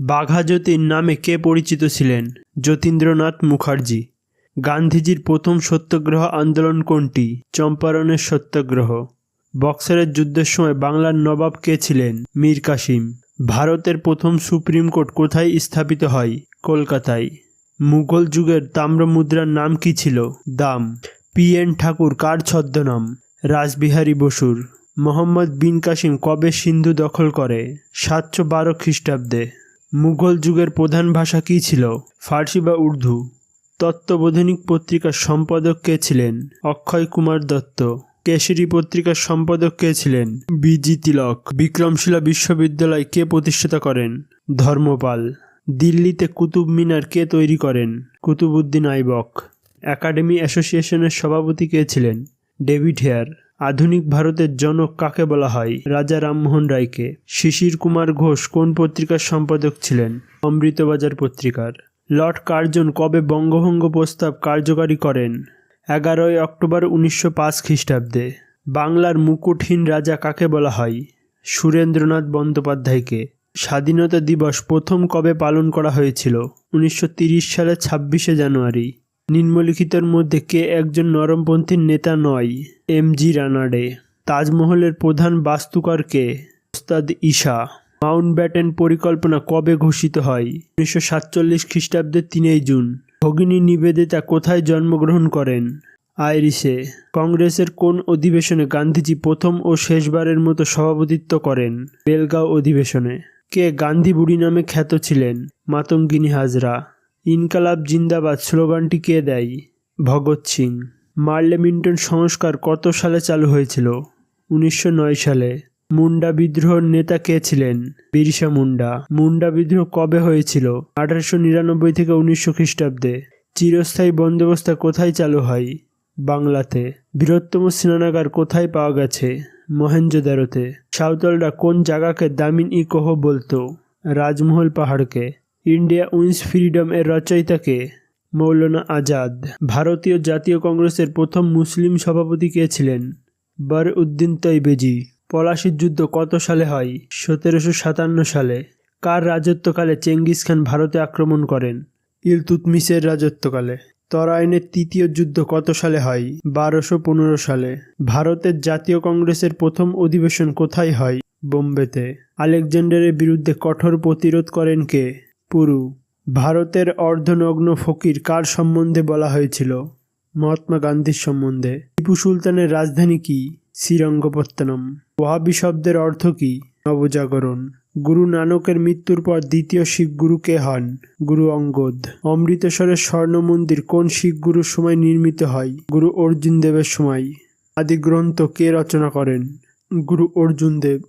বাঘা যতীন নামে কে পরিচিত ছিলেন? যতীন্দ্রনাথ মুখার্জি। গান্ধীজির প্রথম সত্যাগ্রহ আন্দোলন কোনটি? চম্পারণের সত্যাগ্রহ। বক্সারের যুদ্ধের সময় বাংলার নবাব কে ছিলেন? মীর কাসিম। ভারতের প্রথম সুপ্রিম কোর্ট কোথায় স্থাপিত হয়? কলকাতায়। মুঘল যুগের তাম্র মুদ্রার নাম কি ছিল? দাম। পি এন ঠাকুর কার ছদ্মনাম? রাসবিহারী বসুর। মোহাম্মদ বিন কাসিম কবে সিন্ধু দখল করে? সাতশো বারো খ্রিস্টাব্দে। মুঘল যুগের প্রধান ভাষা কী ছিল? ফার্সি বা উর্দু? তত্ত্ববোধনিক পত্রিকার সম্পাদক কে ছিলেন? অক্ষয় কুমার দত্ত। কেশরী পত্রিকার সম্পাদক কে ছিলেন? বিজি তিলক। বিক্রমশিলা বিশ্ববিদ্যালয় কে প্রতিষ্ঠাতা করেন? ধর্মপাল। দিল্লিতে কুতুব মিনার কে তৈরি করেন? কুতুবউদ্দিন আইবক। একাডেমি অ্যাসোসিয়েশনের সভাপতি কে ছিলেন? David Hare. আধুনিক ভারতের জনক কাকে বলা হয়? রাজা রামমোহন রায়কে। শিশির কুমার ঘোষ কোন পত্রিকার সম্পাদক ছিলেন? অমৃতবাজার পত্রিকার। লর্ড কার্জন কবে বঙ্গভঙ্গ প্রস্তাব কার্যকারী করেন? এগারোই অক্টোবর উনিশশো পাঁচ খ্রিস্টাব্দে। বাংলার মুকুটহীন রাজা কাকে বলা হয়? সুরেন্দ্রনাথ বন্দ্যোপাধ্যায়কে। স্বাধীনতা দিবস প্রথম কবে পালন করা হয়েছিল? উনিশশো সালের ছাব্বিশে জানুয়ারি। নিম্নলিখিতের মধ্যে কে একজন নরমপন্থীর নেতা নয়, এম জি রানাডে। তাজমহলের প্রধান বাস্তুকার কে? ওস্তাদ ঈশা। মাউন্ট ব্যাটেন পরিকল্পনা কবে ঘোষিত হয়? উনিশশো সাতচল্লিশ খ্রিস্টাব্দের তিনই জুন। ভগিনী নিবেদিতা কোথায় জন্মগ্রহণ করেন? আইরিশে। কংগ্রেসের কোন অধিবেশনে গান্ধীজি প্রথম ও শেষবারের মতো সভাপতিত্ব করেন? বেলগাঁও অধিবেশনে। কে গান্ধী বুড়ি নামে খ্যাত ছিলেন? মাতঙ্গিনী হাজরা। ইনকালাব জিন্দাবাদ স্লোগানটি কে দেয়? ভগৎ সিং। মার্লেমিন্টন সংস্কার কত সালে চালু হয়েছিল? উনিশশো নয় সালে। মুন্ডা বিদ্রোহর নেতা কে ছিলেন? বিরসা মুন্ডা। মুন্ডা বিদ্রোহ কবে হয়েছিল? আঠারোশো নিরানব্বই থেকে উনিশশো খ্রিস্টাব্দে। চিরস্থায়ী বন্দোবস্ত কোথায় চালু হয়? বাংলাতে। বৃহত্তম স্নানাগার কোথায় পাওয়া গেছে? মহেঞ্জোদারোতে। সাঁওতালরা কোন জায়গাকে দামিন ই কহ বলতো? রাজমহল পাহাড়কে। ইন্ডিয়া উইন্স ফ্রিডম এর রচয়িতাকে মৌলানা আজাদ। ভারতীয় জাতীয় কংগ্রেসের প্রথম মুসলিম সভাপতি কে ছিলেন? বর উদ্দিন তৈবেজি। পলাশির যুদ্ধ কত সালে হয়? সতেরোশো সাতান্ন সালে। কার রাজত্বকালে চেঙ্গিস খান ভারতে আক্রমণ করেন? ইলতুতমিসের রাজত্বকালে। তরাইনের তৃতীয় যুদ্ধ কত সালে হয়? বারোশো পনেরো সালে। ভারতের জাতীয় কংগ্রেসের প্রথম অধিবেশন কোথায় হয়? বোম্বেতে। আলেকজান্ডারের বিরুদ্ধে কঠোর প্রতিরোধ করেন কে? পুরু। ভারতের অর্ধনগ্ন ফকির কার সম্বন্ধে বলা হয়েছিল? মহাত্মা গান্ধীর সম্বন্ধে। টিপু সুলতানের রাজধানী কি? শ্রীরঙ্গপত্তনম। ওয়াহাবি শব্দের অর্থ কি? নবজাগরণ। গুরু নানকের মৃত্যুর পর দ্বিতীয় শিখ গুরু কে হন? গুরু অঙ্গদ। অমৃতসরের স্বর্ণ মন্দির কোন শিখ গুরুর সময় নির্মিত হয়? গুরু অর্জুন দেবের সময়। আদি গ্রন্থ কে রচনা করেন? গুরু অর্জুন দেব।